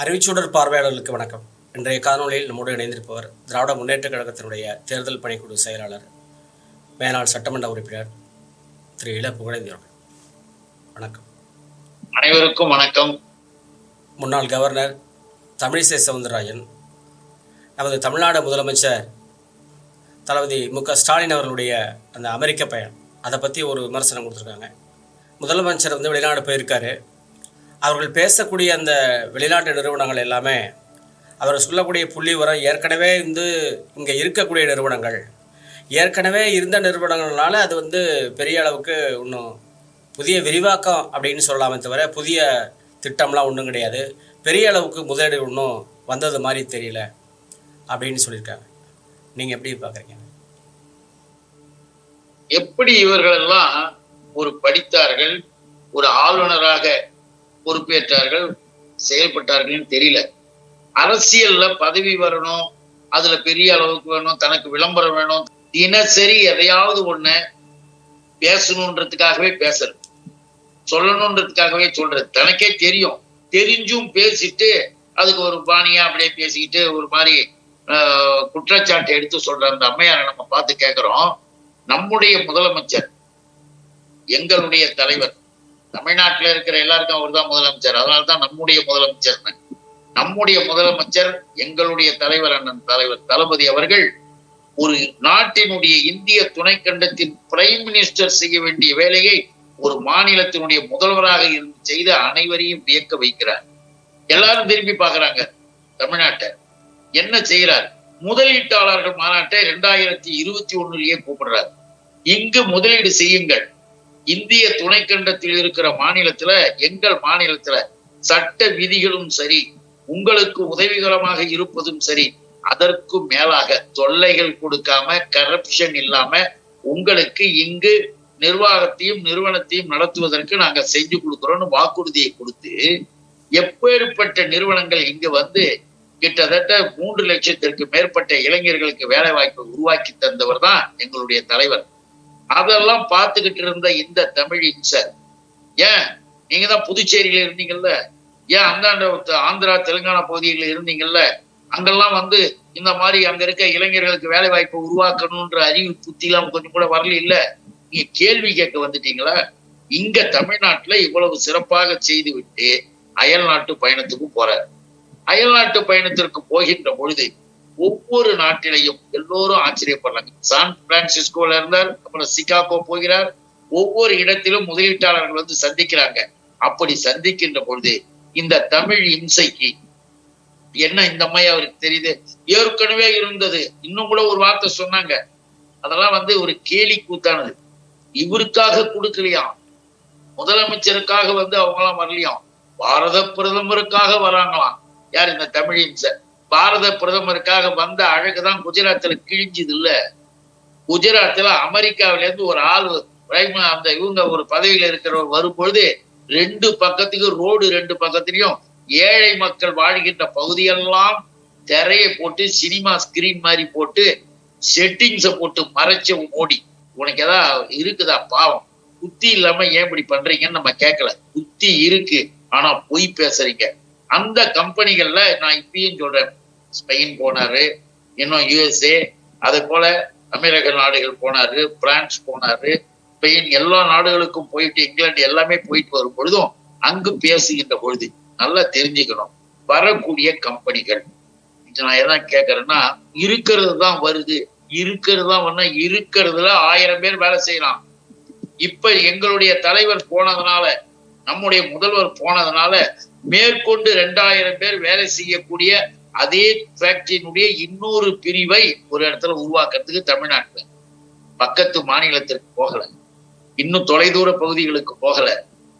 அறிவிச்சுடர் பார்வையாளர்களுக்கு வணக்கம். இன்றைய காணொளியில் நம்மோடு இணைந்திருப்பவர் திராவிட முன்னேற்றக் கழகத்தினுடைய தேர்தல் பணிக்குழு செயலாளர் மேனாள் சட்டமன்ற உறுப்பினர் திரு இள புகழேந்தி அவர்கள். வணக்கம். அனைவருக்கும் வணக்கம். முன்னாள் கவர்னர் தமிழிசை சவுந்தரராஜன் நமது தமிழ்நாடு முதலமைச்சர் தளபதி மு க ஸ்டாலின் அவர்களுடைய அந்த அமெரிக்க பயணம் அதை பற்றி ஒரு விமர்சனம் கொடுத்துருக்காங்க. முதலமைச்சர் வந்து வெளிநாடு போயிருக்காரு. அவர்கள் பேசக்கூடிய அந்த வெளிநாட்டு நிறுவனங்கள் எல்லாமே அவர் சொல்லக்கூடிய புள்ளி உரம் ஏற்கனவே வந்து இங்கே இருக்கக்கூடிய நிறுவனங்கள். ஏற்கனவே இருந்த நிறுவனங்கள்னால அது வந்து பெரிய அளவுக்கு இன்னும் புதிய விரிவாக்கம் அப்படின்னு சொல்லலாமே தவிர புதிய திட்டம்லாம் ஒன்றும் கிடையாது. பெரிய அளவுக்கு முதலீடு ஒன்றும் வந்தது மாதிரி தெரியல அப்படின்னு சொல்லியிருக்காங்க. நீங்கள் எப்படி பார்க்குறீங்க எப்படி இவர்களெல்லாம் ஒரு படித்தார்கள் ஒரு ஆளுநராக பொறுப்பேற்றார்கள் செயல்பட்டார்கள்னு தெரியல. அரசியல்ல பதவி வரணும் அதுல பெரிய அளவுக்கு வேணும் தனக்கு விளம்பரம் வேணும் தினசரி எதையாவது ஒண்ணு பேசணுன்றதுக்காகவே பேசுறது. சொல்லணுன்றதுக்காகவே சொல்றது. தனக்கே தெரியும். தெரிஞ்சும் பேசிட்டு அதுக்கு ஒரு பாணியா அப்படியே பேசிக்கிட்டு ஒரு மாதிரி குற்றச்சாட்டை எடுத்து சொல்ற அந்த அம்மையாரை நம்ம பார்த்து கேட்கிறோம் நம்முடைய முதலமைச்சர் எங்களுடைய தலைவர் தமிழ்நாட்டுல இருக்கிற எல்லாருக்கும் அவர் தான் முதலமைச்சர். அதனால்தான் நம்முடைய முதலமைச்சர். நம்முடைய முதலமைச்சர் எங்களுடைய தலைவர் அண்ணன் தலைவர் தளபதி அவர்கள் ஒரு நாட்டினுடைய இந்திய துணைக்கண்டத்தின் பிரைம் மினிஸ்டர் செய்ய வேண்டிய வேலையை ஒரு மாநிலத்தினுடைய முதல்வராக இருந்து செய்த அனைவரையும் வியக்க வைக்கிறார். எல்லாரும் திரும்பி பாக்குறாங்க தமிழ்நாட்டை. என்ன செய்யறார்? முதலீட்டாளர்கள் மாநாட்டை ரெண்டாயிரத்தி இருபத்தி ஒண்ணுலயே கூப்பிடுறாரு. இங்கு முதலீடு செய்யுங்கள். இந்திய துணைக்கண்டத்தில் இருக்கிற மாநிலத்துல எங்கள் மாநிலத்துல சட்ட விதிகளும் சரி உங்களுக்கு உதவிகரமாக இருப்பதும் சரி அதற்கும் மேலாக தொல்லைகள் கொடுக்காம கரப்ஷன் இல்லாம உங்களுக்கு இங்கு நிர்வாகத்தையும் நிறுவனத்தையும் நடத்துவதற்கு நாங்க செஞ்சு கொடுக்கிறோம்னு வாக்குறுதியை கொடுத்து எப்பேற்பட்ட நிறுவனங்கள் இங்கு வந்து கிட்டத்தட்ட மூன்று லட்சத்திற்கு மேற்பட்ட இளைஞர்களுக்கு வேலை வாய்ப்பை உருவாக்கி தந்தவர் தான் எங்களுடைய தலைவர். அதெல்லாம் பார்த்துக்கிட்டு இருந்த இந்த தமிழ் இன்சர் ஏன்? நீங்க தான் புதுச்சேரியில இருந்தீங்கல்ல? ஏன் அந்தாண்ட ஆந்திரா தெலுங்கானா பகுதிகளில் இருந்தீங்கல்ல? அங்கெல்லாம் வந்து இந்த மாதிரி அங்க இருக்க இளைஞர்களுக்கு வேலை வாய்ப்பை உருவாக்கணும்ன்ற அறிவு புத்திலாம் கொஞ்சம் கூட வரல இல்ல நீங்க கேள்வி கேட்க வந்துட்டீங்களா? இங்க தமிழ்நாட்டுல இவ்வளவு சிறப்பாக செய்து விட்டு அயல் நாட்டு பயணத்துக்கு போறாரு. அயல் நாட்டு பயணத்திற்கு போகின்ற பொழுது ஒவ்வொரு நாட்டிலையும் எல்லோரும் ஆச்சரியப்படுறாங்க. சான் பிரான்சிஸ்கோல இருந்தார் அப்புறம் சிகாகோ போகிறார். ஒவ்வொரு இடத்திலும் முதலீட்டாளர்கள் வந்து சந்திக்கிறாங்க. அப்படி சந்திக்கின்ற பொழுது இந்த தமிழ் இம்சைக்கு என்ன இந்த மாதிரி அவருக்கு தெரியுது? ஏற்கனவே இருந்தது. இன்னும் கூட ஒரு வார்த்தை சொன்னாங்க. அதெல்லாம் வந்து ஒரு கேலி கூத்தானது. இவருக்காக கொடுக்கலையாம் முதலமைச்சருக்காக வந்து அவங்களாம் வரலையாம் பாரத பிரதமருக்காக வராங்களாம். யார் இந்த தமிழ் இம்சை? பாரத பிரதமருக்காக வந்த அழகுதான் குஜராத்ல கிழிஞ்சுது இல்ல குஜராத்ல அமெரிக்காவில இருந்து ஒரு ஆள் அந்த இவங்க ஒரு பதவியில இருக்கிறவர் வரும்பொழுது ரெண்டு பக்கத்துக்கு ரோடு ரெண்டு பக்கத்துலயும் ஏழை மக்கள் வாழ்கின்ற பகுதியெல்லாம் திரையை போட்டு சினிமா ஸ்கிரீன் மாதிரி போட்டு செட்டிங்ஸை போட்டு மறைச்ச மோடி. உனக்கு ஏதாவது இருக்குதா பாவம்? புத்தி இல்லாம ஏன் இப்படி பண்றீங்கன்னு நம்ம கேட்கல புத்தி இருக்கு ஆனா பொய் பேசுறீங்க. அந்த கம்பெனிகள்ல நான் இப்பயும் சொல்றேன். ஸ்பெயின் போனாரு இன்னும் யூஎஸ்ஏ அதே போல அமெரிக்க நாடுகள் போனாரு பிரான்ஸ் போனாரு ஸ்பெயின் எல்லா நாடுகளுக்கும் போயிட்டு இங்கிலாந்து எல்லாமே போயிட்டு வரும் பொழுதும் அங்கு பேசுகின்ற பொழுது நல்லா தெரிஞ்சுக்கணும். வரக்கூடிய கம்பெனிகள். இது நான் என்ன கேட்கறேன்னா இருக்கிறது தான் வருது. இருக்கிறது தான் வந்தா இருக்கிறதுல ஆயிரம் பேர் வேலை செய்யலாம். இப்ப எங்களுடைய தலைவர் போனதுனால நம்முடைய முதல்வர் போனதுனால மேற்கொண்டு ரெண்டாயிரம் பேர் வேலை செய்யக்கூடிய அதே ஃபேக்டரியினுடைய இன்னொரு பிரிவை ஒரு இடத்துல உருவாக்குறதுக்கு தமிழ்நாட்டுல பக்கத்து மாநிலத்திற்கு போகல. இன்னும் தொலைதூர பகுதிகளுக்கு போகல.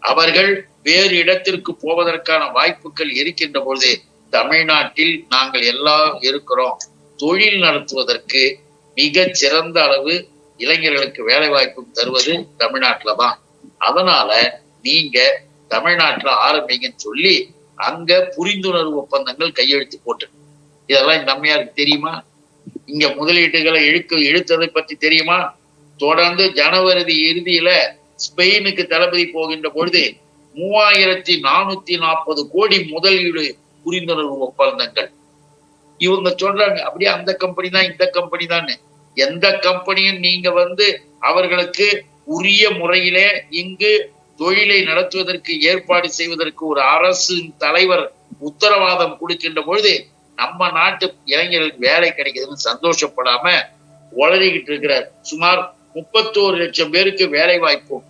அவர்கள் வேறு இடத்திற்கு போவதற்கான வாய்ப்புகள் இருக்கின்ற பொழுது தமிழ்நாட்டில் நாங்கள் எல்லாம் இருக்கிறோம். தொழில் நடத்துவதற்கு மிக சிறந்த அளவு இளைஞர்களுக்கு வேலை வாய்ப்பும் தருவது தமிழ்நாட்டுல தான் அதனால நீங்க தமிழ்நாட்டுல ஆரம்பிங்கன்னு சொல்லி அங்க புரிந்துணர்வு ஒப்பந்தங்கள் கையெழுத்து போட்டு இதெல்லாம் இந்த அம்மையாருக்கு தெரியுமா? இங்க முதலீட்டுகளை இழுக்க இழுத்ததை பற்றி தெரியுமா? தொடர்ந்து ஜனவரி இறுதியில ஸ்பெயினுக்கு தளபதி போகின்ற பொழுது மூவாயிரத்தி நானூத்தி நாற்பது கோடி முதலீடு புரிந்துணர்வு ஒப்பந்தங்கள். இவங்க சொல்றாங்க அப்படியே அந்த கம்பெனி தான் இந்த கம்பெனி தான் எந்த கம்பெனியும் நீங்க வந்து அவர்களுக்கு உரிய முறையிலே இங்கு தொழிலை நடத்துவதற்கு ஏற்பாடு செய்வதற்கு ஒரு அரசின் தலைவர் உத்தரவாதம் கொடுக்கின்ற பொழுது நம்ம நாட்டு இளைஞர்களுக்கு வேலை கிடைக்குதுன்னு சந்தோஷப்படாம உளறிக்கிட்டு இருக்கிறார். சுமார் முப்பத்தோரு லட்சம் பேருக்கு வேலை வாய்ப்பும்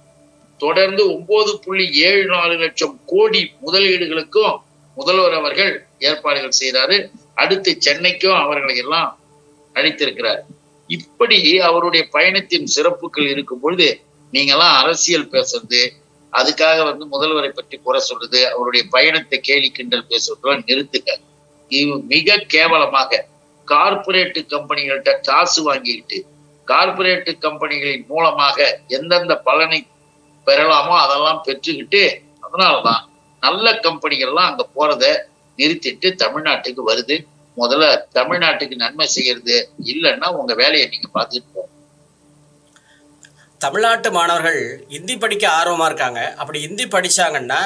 தொடர்ந்து ஒன்பது புள்ளி ஏழு நாலு லட்சம் கோடி முதலீடுகளுக்கும் முதல்வர் அவர்கள் ஏற்பாடுகள் செய்தாரு. அடுத்து சென்னைக்கும் அவர்களை எல்லாம் அழைத்திருக்கிறார் இப்படி அவருடைய பயணத்தின் சிறப்புகள் இருக்கும் பொழுது நீங்கெல்லாம் அரசியல் பேசுறது அதுக்காக வந்து முதல்வரை பற்றி குறை சொல்றது அவருடைய பயணத்தை கேலி கிண்டல் பேசுறதுலாம் நிறுத்துங்க. இவ் மிக கேவலமாக கார்பரேட்டு கம்பெனிகள்கிட்ட காசு வாங்கிட்டு கார்பரேட்டு கம்பெனிகளின் மூலமாக எந்தெந்த பலனை பெறலாமோ அதெல்லாம் பெற்றுக்கிட்டு அதனாலதான் நல்ல கம்பெனிகள்லாம் அங்க போறத நிறுத்திட்டு தமிழ்நாட்டுக்கு வருது. முதல்ல தமிழ்நாட்டுக்கு நன்மை செய்யறது இல்லைன்னா உங்க வேலையை நீங்க பார்த்துட்டு போங்க. தமிழ்நாட்டு மாணவர்கள் இந்தி படிக்க ஆர்வமாக இருக்காங்க. அப்படி இந்தி படித்தாங்கன்னா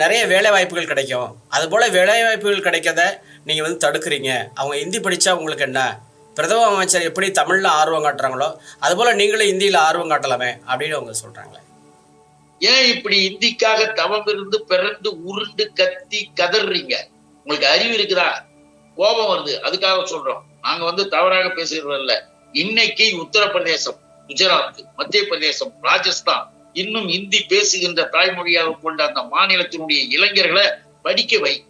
நிறைய வேலை வாய்ப்புகள் கிடைக்கும். அதுபோல் வேலை வாய்ப்புகள் கிடைக்கிறத நீங்கள் வந்து தடுக்கிறீங்க. அவங்க இந்தி படித்தா உங்களுக்கு என்ன? பிரதம அமைச்சர் எப்படி தமிழில் ஆர்வம் காட்டுறாங்களோ அதுபோல் நீங்களும் இந்தியில் ஆர்வம் காட்டலாமே அப்படின்னு அவங்க சொல்கிறாங்களே ஏன் இப்படி இந்திக்காக தவம் இருந்து பிறந்து உருண்டு கத்தி கதறீங்க? உங்களுக்கு அறிவு இருக்குதா? கோபம் வருது. அதுக்காக சொல்றோம். நாங்க வந்து தவறாக பேசுகிறோம் இல்லை இன்னைக்கு உத்தரப்பிரதேசம். குஜராத் மத்திய பிரதேசம் ராஜஸ்தான் இன்னும் இந்தி பேசுகின்ற தாய்மொழியாக கொண்ட அந்த மாநிலத்தினுடைய இளைஞர்களை படிக்க வை.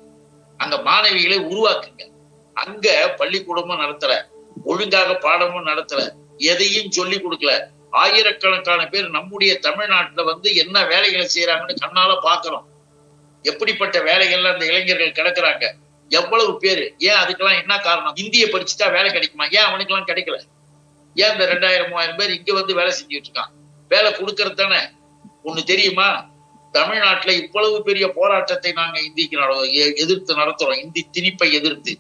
அந்த மாணவிகளை உருவாக்குங்க. அங்க பள்ளிக்கூடமும் நடத்தல. ஒழுங்காக பாடமும் நடத்தல. எதையும் சொல்லி கொடுக்கல. ஆயிரக்கணக்கான பேர் நம்முடைய தமிழ்நாட்டுல வந்து என்ன வேலைகளை செய்யறாங்கன்னு கண்ணால பாக்குறோம். எப்படிப்பட்ட வேலைகள்ல அந்த இளைஞர்கள் கிடக்குறாங்க. எவ்வளவு பேரு? ஏன் அதுக்கெல்லாம் என்ன காரணம்? இந்திய படிச்சுட்டா வேலை கிடைக்குமா? ஏன் அவனுக்கெல்லாம் கிடைக்கல? ஏன் இந்த ரெண்டாயிரம் மூவாயிரம் பேர் இங்க வந்து வேலை செஞ்சுட்டு இருக்கான் வேலை கொடுக்கறது தானே? ஒண்ணு தெரியுமா? தமிழ்நாட்டுல இவ்வளவு பெரிய போராட்டத்தை நாங்க இந்திக்கு எதிர்த்து நடத்துறோம். இந்தி திணிப்பை எதிர்த்து.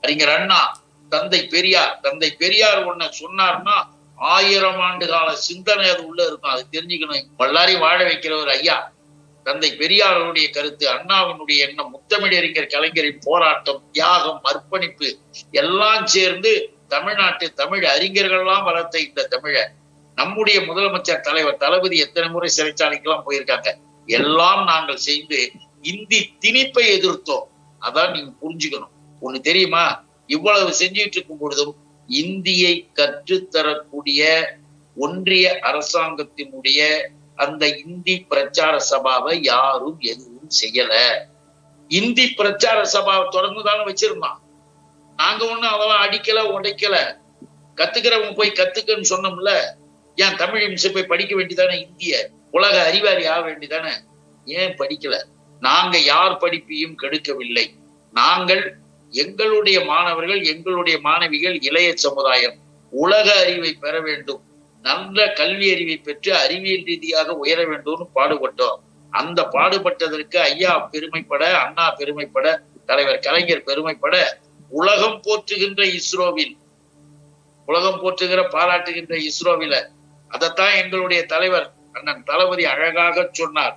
அறிஞர் அண்ணா தந்தை பெரியார் தந்தை பெரியார் ஒண்ண சொன்னார்னா ஆயிரம் ஆண்டு கால சிந்தனை அது உள்ள இருக்கும். அது தெரிஞ்சுக்கணும். பல்லாரி வாழ வைக்கிறவர் ஐயா. தந்தை பெரியாருடைய கருத்து அண்ணாவினுடைய எண்ணம் முத்தமிழறிஞர் கலைஞரின் போராட்டம் தியாகம் அர்ப்பணிப்பு எல்லாம் சேர்ந்து தமிழ்நாட்டு தமிழ் அறிஞர்கள்லாம் வளர்த்த இந்த தமிழை நம்முடைய முதலமைச்சர் தலைவர் தளபதி எத்தனை முறை சிறைச்சாலைக்கெல்லாம் போயிருக்காங்க. எல்லாம் நாங்கள் செய்து இந்தி திணிப்பை எதிர்த்தோம். அதான் நீங்க புரிஞ்சுக்கணும். ஒண்ணு தெரியுமா? இவ்வளவு செஞ்சுட்டு இருக்கும் பொழுதும் இந்தியை கற்றுத்தரக்கூடிய ஒன்றிய அரசாங்கத்தினுடைய அந்த இந்தி பிரச்சார சபாவை யாரும் எதுவும் செய்யல. இந்தி பிரச்சார சபாவை தொடர்ந்து தானே வச்சிருந்தான். நாங்க ஒண்ணும் அதெல்லாம் அடிக்கல உடைக்கல. கத்துக்கிறவங்க போய் கத்துக்கன்னு சொன்னோம்ல ஏன் தமிழ் இம்சை போய் படிக்க வேண்டியதானே இந்திய உலக அறிவாளி ஆக வேண்டியதானே? ஏன் படிக்கல? நாங்க யார் படிப்பையும் கெடுக்கவில்லை. நாங்கள் எங்களுடைய மாணவர்கள் எங்களுடைய மாணவிகள் இளைய சமுதாயம். உலக அறிவை பெற வேண்டும். நல்ல கல்வி அறிவை பெற்று அறிவியல் ரீதியாக உயர வேண்டும்னு பாடுபட்டோம். அந்த பாடுபட்டதற்கு ஐயா பெருமைப்பட அண்ணா பெருமைப்பட தலைவர் கலைஞர் பெருமைப்பட உலகம் போற்றுகின்ற இஸ்ரோவில் உலகம் போற்றுகிற பாராட்டுகின்ற இஸ்ரோவில அதைத்தான் எங்களுடைய தலைவர் அண்ணன் தளபதி அழகாக சொன்னார்.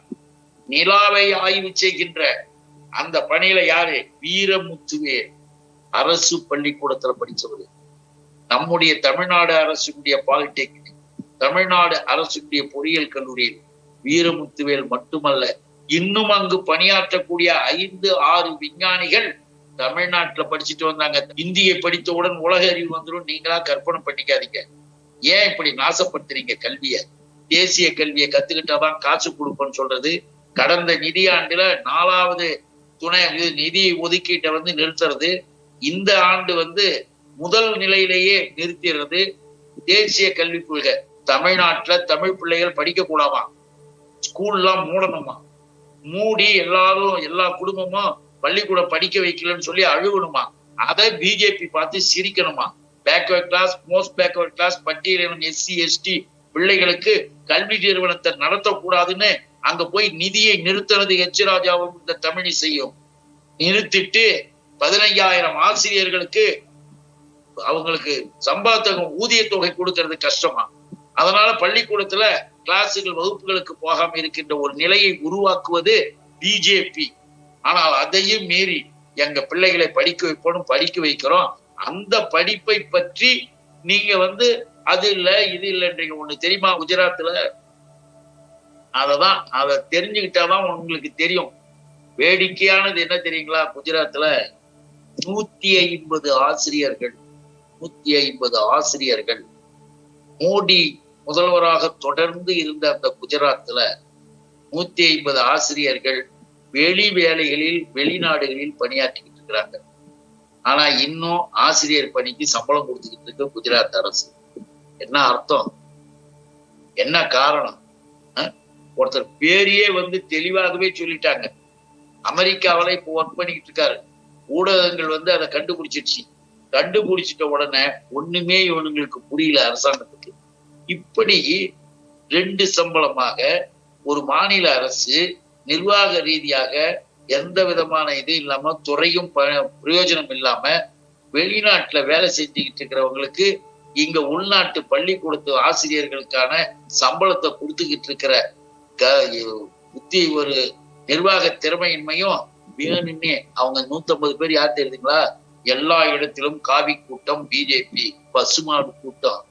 நிலாவை ஆய்வு செய்கின்ற அந்த பணியில யாரு? வீரமுத்துவே அரசு பள்ளிக்கூடத்துல படிச்சவர். நம்முடைய தமிழ்நாடு அரசுடைய பாலிடெக்னிக் தமிழ்நாடு அரசுடைய பொறியியல் கல்லூரியில் வீரமுத்துவேல் மட்டுமல்ல இன்னும் அங்கு பணியாற்றக்கூடிய ஐந்து ஆறு விஞ்ஞானிகள் தமிழ்நாட்டுல படிச்சுட்டு வந்தாங்க. இந்தியை படித்தவுடன் உலக அறிவு வந்துடும். நீங்களா கற்பனை பண்ணிக்காதீங்க. ஏன் இப்படி நாசப்படுத்துறீங்க கல்வியை? தேசிய கல்வியை கத்துக்கிட்டாதான் காசு கொடுப்போம்னு சொல்றது. கடந்த நிதியாண்டுல நாலாவது துணை நிதி ஒதுக்கீட்டை வந்து நிறுத்துறது. இந்த ஆண்டு வந்து முதல் நிலையிலேயே நிறுத்திடுறது. தேசிய கல்விக் கொள்கை. தமிழ்நாட்டுல தமிழ் பிள்ளைகள் படிக்க கூடாமா ஸ்கூல்லாம் மூடணுமா? மூடி எல்லாரும் எல்லா குடும்பமும் பள்ளிக்கூடம் படிக்க வைக்கலன்னு சொல்லி அழுகணுமா? அதை பிஜேபி பார்த்து சிரிக்கணுமா? Backward class most backward class பட்டியலினம் SC ST பிள்ளைகளுக்கு கல்வி நிறுவனத்தை நடத்தக்கூடாதுன்னு அங்க போய் நிதியை நிறுத்துறது எச் ராஜாவும் இந்த தமிழிசையும். நிறுத்திட்டு பதினைஞ்சாயிரம் ஆசிரியர்களுக்கு அவங்களுக்கு சம்பாத்தகம் ஊதிய தொகை கொடுக்கறது கஷ்டமா? அதனால பள்ளிக்கூடத்துல கிளாஸுகள் வகுப்புகளுக்கு போகாம இருக்கின்ற ஒரு நிலையை உருவாக்குவது பிஜேபி ஆனால் அதையும் மீறி எங்க பிள்ளைகளை படிக்க வைப்போம் படிக்க வைக்கிறோம். அந்த படிப்பை பற்றி நீங்க வந்து அது இல்ல இது இல்லைன்றீங்க ஒண்ணு தெரியுமா குஜராத்ல அததான் அதை தெரிஞ்சுக்கிட்டாதான் உங்களுக்கு தெரியும். வேடிக்கையானது என்ன தெரியுங்களா குஜராத்ல நூத்தி ஐம்பது ஆசிரியர்கள் நூத்தி ஐம்பது ஆசிரியர்கள் மோடி முதல்வராக தொடர்ந்து இருந்த அந்த குஜராத்ல நூத்தி ஐம்பது ஆசிரியர்கள் வெளி வேலைகளில் வெளிநாடுகளில் பணியாற்றிக்கிட்டு இருக்கிறாங்க. ஆனா இன்னும் ஆசிரியர் பணிக்கு சம்பளம் கொடுத்துக்கிட்டு இருக்கு குஜராத் அரசு. என்ன அர்த்தம்? என்ன காரணம்? ஒருத்தர் பேரையே வந்து தெளிவாகவே சொல்லிட்டாங்க. அமெரிக்காவில இப்போ ஒர்க் பண்ணிக்கிட்டு இருக்காரு. ஊடகங்கள் வந்து அதை கண்டுபிடிச்சிருச்சு கண்டுபிடிச்சிட்ட உடனே ஒண்ணுமே இவனுங்களுக்கு புரியல அரசாங்கத்துக்கு. இப்படி ரெண்டு சம்பளமாக ஒரு மாநில அரசு நிர்வாக ரீதியாக எந்த விதமான இது இல்லாம துறையும் ப- பிரயோஜனம் இல்லாம வெளிநாட்டுல வேலை செஞ்சுக்கிட்டு இருக்கிறவங்களுக்கு இங்க உள்நாட்டு பள்ளிக்கூடத்து ஆசிரியர்களுக்கான சம்பளத்தை கொடுத்துக்கிட்டு இருக்கிற க- புத்தி ஒரு நிர்வாக திறமையின்மையும் வேணும்னே அவங்க நூத்தம்பது பேர் யார் தெரியுதுங்களா? எல்லா இடத்திலும் காவி கூட்டம் பிஜேபி பசுமாடு கூட்டம்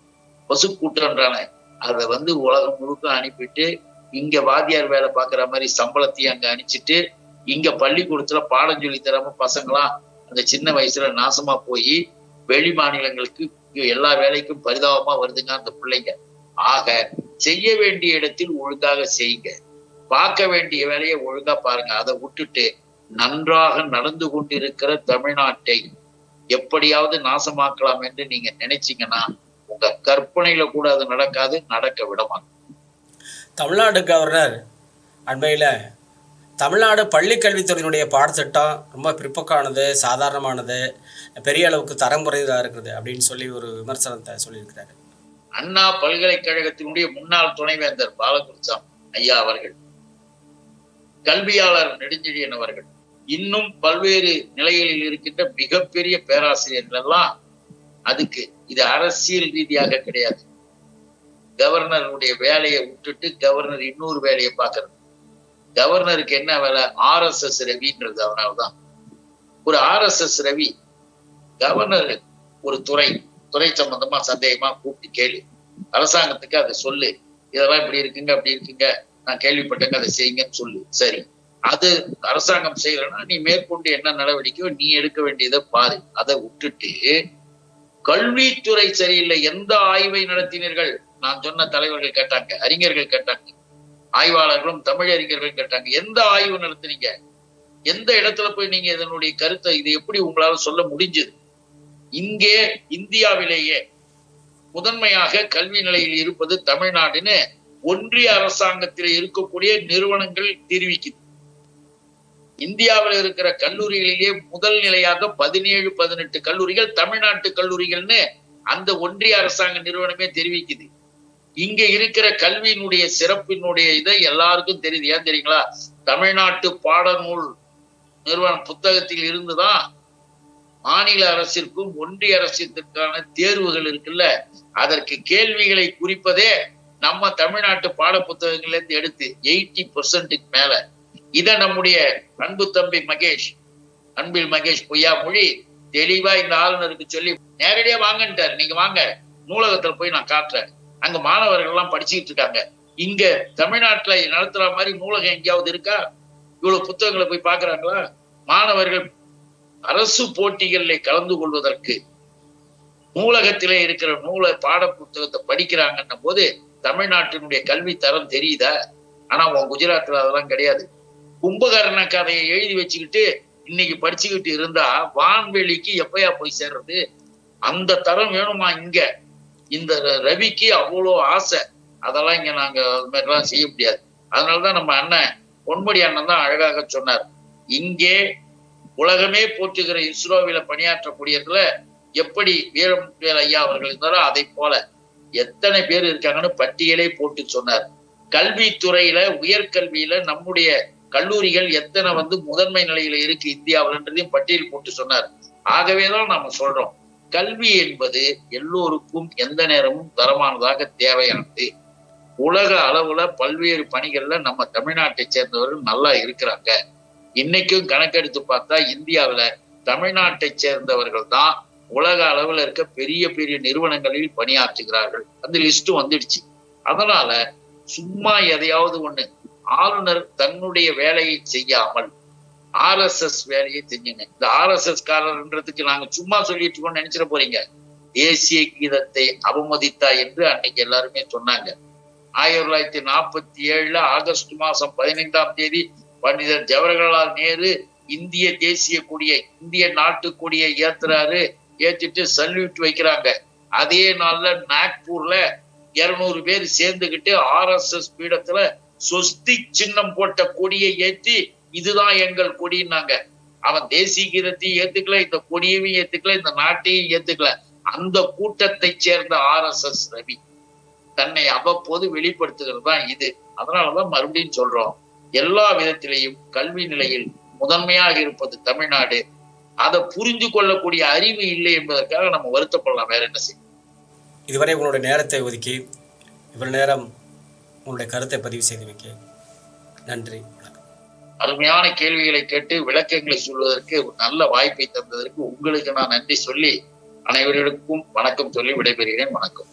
பசு கூட்டம்ன்றான அதை வந்து உலகம் முழுக்க அனுப்பிட்டு இங்க வாத்தியார் வேலை பாக்குற மாதிரி சம்பளத்தையும் அங்க அனுப்பிச்சிட்டு இங்க பள்ளிக்கூடத்துல பாடம் சொல்லி தராம பசங்களாம் அந்த சின்ன வயசுல நாசமா போய் வெளி மாநிலங்களுக்கு எல்லா வேலைக்கும் பரிதாபமா வருதுங்க அந்த பிள்ளைங்க. ஆக செய்ய வேண்டிய இடத்தில் ஒழுங்காக செய்யுங்க. பார்க்க வேண்டிய வேலையை ஒழுங்கா பாருங்க. அதை விட்டுட்டு நன்றாக நடந்து கொண்டிருக்கிற தமிழ்நாட்டை எப்படியாவது நாசமாக்கலாம் என்று நீங்க நினைச்சீங்கன்னா உங்க கற்பனையில கூட அது நடக்காது நடக்க விட தமிழ்நாடு கவர்னர் அண்மையில் தமிழ்நாடு பள்ளிக் கல்வித்துறையினுடைய பாடத்திட்டம் ரொம்ப பிற்போக்கானது சாதாரணமானது பெரிய அளவுக்கு தரம் குறைந்ததாக இருக்குது அப்படின்னு சொல்லி ஒரு விமர்சனத்தை சொல்லியிருக்கிறாரு. அண்ணா பல்கலைக்கழகத்தினுடைய முன்னாள் துணைவேந்தர் பாலகுருசாமி ஐயா அவர்கள் கல்வியாளர் நெடுஞ்செழியன் அவர்கள் இன்னும் பல்வேறு நிலைகளில் இருக்கின்ற மிகப்பெரிய பேராசிரியர்கள் எல்லாம் அதுக்கு இது அரசியல் ரீதியாக கிடையாது. கவர்னருடைய வேலையை விட்டுட்டு கவர்னர் இன்னொரு வேலையை பார்க்கறது. கவர்னருக்கு என்ன வேலை? ஆர்எஸ்எஸ் ரவின்றது அதனாலதான் ஒரு ஆர்எஸ்எஸ் ரவி கவர்னர் ஒரு துறை துறை சம்பந்தமா சந்தேகமா கூப்பிட்டு கேளு. அரசாங்கத்துக்கு அதை சொல்லு. இதெல்லாம் இப்படி இருக்குங்க அப்படி இருக்குங்க. நான் கேள்விப்பட்டேங்க அதை செய்யுங்கன்னு சொல்லு. சரி. அது அரசாங்கம் செய்யலைன்னா நீ மேற்கொண்டு என்ன நடவடிக்கையோ நீ எடுக்க வேண்டியதை பாரு. அதை விட்டுட்டு கல்வித்துறை சரியில்லை எந்த ஆய்வை நடத்தினீர்கள்? நான் சொன்ன தலைவர்கள் கேட்டாங்க அறிஞர்கள் கேட்டாங்க ஆய்வாளர்களும் தமிழ் அறிஞர்கள் கேட்டாங்க. எந்த ஆய்வு நடத்துறீங்க எந்த இடத்துல போய் நீங்க இதனுடைய கருத்தை இது எப்படி உங்களால சொல்ல முடிஞ்சது? இங்கே இந்தியாவிலேயே முதன்மையாக கல்வி நிலையில் இருப்பது தமிழ்நாடுன்னு ஒன்றிய அரசாங்கத்தில் இருக்கக்கூடிய நிறுவனங்கள் தெரிவிக்குது. இந்தியாவில் இருக்கிற கல்லூரிகளிலேயே முதல் நிலையாக பதினேழு பதினெட்டு கல்லூரிகள் தமிழ்நாட்டு கல்லூரிகள்னு அந்த ஒன்றிய அரசாங்க நிறுவனமே தெரிவிக்குது. இங்க இருக்கிற கல்வியினுடைய சிறப்பினுடைய இதை எல்லாருக்கும் தெரியுது. ஏன் தெரியுங்களா? தமிழ்நாட்டு பாடநூல் நிறுவன புத்தகத்தில் இருந்துதான் மாநில அரசிற்கும் ஒன்றிய அரசிற்கான தேர்வுகள் இருக்குல்ல? அதற்கு கேள்விகளை குறிப்பதே நம்ம தமிழ்நாட்டு பாட புத்தகங்கள்ல இருந்து எடுத்து எயிட்டி பர்சன்ட்டுக்கு மேல. இத நம்முடைய அன்பு தம்பி மகேஷ் அன்பில் மகேஷ் பொய்யா மொழி தெளிவா இந்த ஆளுநருக்கு சொல்லி நேரடியா வாங்கன்ட்டார். நீங்க வாங்க நூலகத்துல போய் நான் காட்டுறேன். அங்க மாணவர்கள் எல்லாம் படிச்சுக்கிட்டு இருக்காங்க. இங்க தமிழ்நாட்டுல நடத்துற மாதிரி நூலகம் எங்கேயாவது இருக்கா? இவ்வளவு புத்தகங்களை போய் பாக்குறாங்களா மாணவர்கள் அரசு போட்டிகளில் கலந்து கொள்வதற்கு நூலகத்திலே இருக்கிற நூல பாட புத்தகத்தை படிக்கிறாங்கன்னும் போது தமிழ்நாட்டினுடைய கல்வி தரம் தெரியுதா? ஆனா உன் குஜராத்ல அதெல்லாம் கிடையாது. கும்பகர்ண கதையை எழுதி வச்சுக்கிட்டு இன்னைக்கு படிச்சுக்கிட்டு இருந்தா வான்வெளிக்கு எப்பயா போய் சேர்றது? அந்த தரம் வேணுமா இங்க? இந்த ர- ரவிக்கு அவ்வளோ ஆசை. அதெல்லாம் இங்க நாங்க அது மாதிரிலாம் செய்ய முடியாது. அதனாலதான் நம்ம அண்ணன் பொன்முடி அண்ணன் தான் அழகாக சொன்னார். இங்கே உலகமே போற்றுகிற இஸ்ரோவில பணியாற்றக்கூடியதுல எப்படி வீரமுத்துவேல் ஐயா அவர்கள் இருந்தாரோ அதை போல எத்தனை பேர் இருக்காங்கன்னு பட்டியலே போட்டு சொன்னார். கல்வித்துறையில உயர்கல்வியில நம்முடைய கல்லூரிகள் எத்தனை வந்து முதன்மை நிலையில இருக்கு இந்தியாவில்ன்றதையும் பட்டியல் போட்டு சொன்னார். ஆகவேதான் நாம சொல்றோம். கல்வி என்பது எல்லோருக்கும் எந்த நேரமும் தரமானதாக தேவையானது உலக அளவுல பல்வேறு பணிகள்ல நம்ம தமிழ்நாட்டை சேர்ந்தவர்கள் நல்லா இருக்கிறாங்க. இன்னைக்கும் கணக்கெடுத்து பார்த்தா இந்தியாவுல தமிழ்நாட்டை சேர்ந்தவர்கள் தான் உலக அளவுல இருக்க பெரிய பெரிய நிறுவனங்களில் பணியாற்றுகிறார்கள். அந்த லிஸ்ட் வந்துடுச்சு. அதனால சும்மா எதையாவது ஒண்ணு ஆளுநர் தன்னுடைய வேலையை செய்யாமல் ஆர்எஸ்எஸ் வேலையை செஞ்சுங்க இந்த ஆர்எஸ்எஸ் காரர்ன்றதுக்கு நாங்க சும்மா சொல்லிட்டு இருக்கோம்னு நினைச்சிட போறீங்க. தேசிய கீதத்தை அவமதித்தா என்று அன்னைக்கு எல்லாருமே சொன்னாங்க. ஆயிரத்தி தொள்ளாயிரத்தி நாற்பத்தி ஏழுல ஆகஸ்ட் மாசம் பதினைந்தாம் தேதி பண்டிதர் ஜவஹர்லால் நேரு இந்திய தேசிய கொடியை இந்திய நாட்டு கொடியை ஏத்துறாரு ஏத்திட்டு சல்யூட் வைக்கிறாங்க. அதே நாள்ல நாக்பூர்ல இருநூறு பேர் சேர்ந்துகிட்டு ஆர்எஸ்எஸ் பீடத்துல சொஸ்தி சின்னம் போட்ட கொடியை ஏற்றி இதுதான் எங்கள் கொடின்னாங்க. அவன் தேசிய கீதத்தையும் ஏத்துக்கல இந்த கொடியையும் ஏத்துக்கல இந்த நாட்டையும் ஏத்துக்கல. அந்த கூட்டத்தை சேர்ந்த ஆர்எஸ்எஸ் ரவி தன்னை அவ்வப்போது வெளிப்படுத்துகிறது தான் இது. அதனாலதான் மறுபடியும் சொல்றோம் எல்லா விதத்திலையும் கல்வி நிலையில் முதன்மையாக இருப்பது தமிழ்நாடு. அதை புரிந்து கொள்ளக்கூடிய அறிவு இல்லை என்பதற்காக நம்ம வருத்தப்படலாம் வேற என்ன செய்யும் இதுவரை உங்களுடைய நேரத்தை ஒதுக்கி இவ்வளவு நேரம் உங்களுடைய கருத்தை பதிவு செய்து வைக்க நன்றி வணக்கம். அருமையான கேள்விகளை கேட்டு விளக்கங்களை சொல்வதற்கு ஒரு நல்ல வாய்ப்பை தந்ததற்கு உங்களுக்கு நான் நன்றி சொல்லி அனைவருக்கும் வணக்கம் சொல்லி விடைபெறுகிறேன். வணக்கம்.